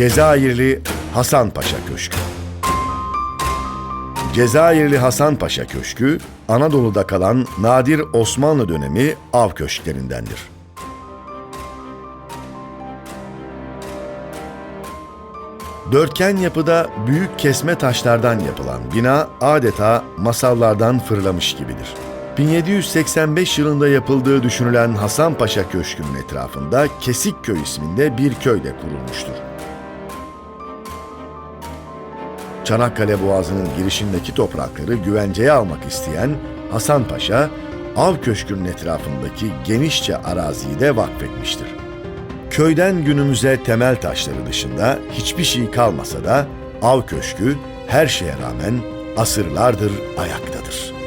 Cezayirli Hasan Paşa Köşkü Cezayirli Hasan Paşa Köşkü, Anadolu'da kalan nadir Osmanlı dönemi av köşklerindendir. Dörtgen yapıda büyük kesme taşlardan yapılan bina adeta masallardan fırlamış gibidir. 1785 yılında yapıldığı düşünülen Hasan Paşa Köşkü'nün etrafında Kesikköy isminde bir köy de kurulmuştur. Çanakkale Boğazı'nın girişindeki toprakları güvenceye almak isteyen Hasan Paşa, Av Köşkü'nün etrafındaki genişçe araziyi de vakfetmiştir. Köyden günümüze temel taşları dışında hiçbir şey kalmasa da Av Köşkü her şeye rağmen asırlardır ayaktadır.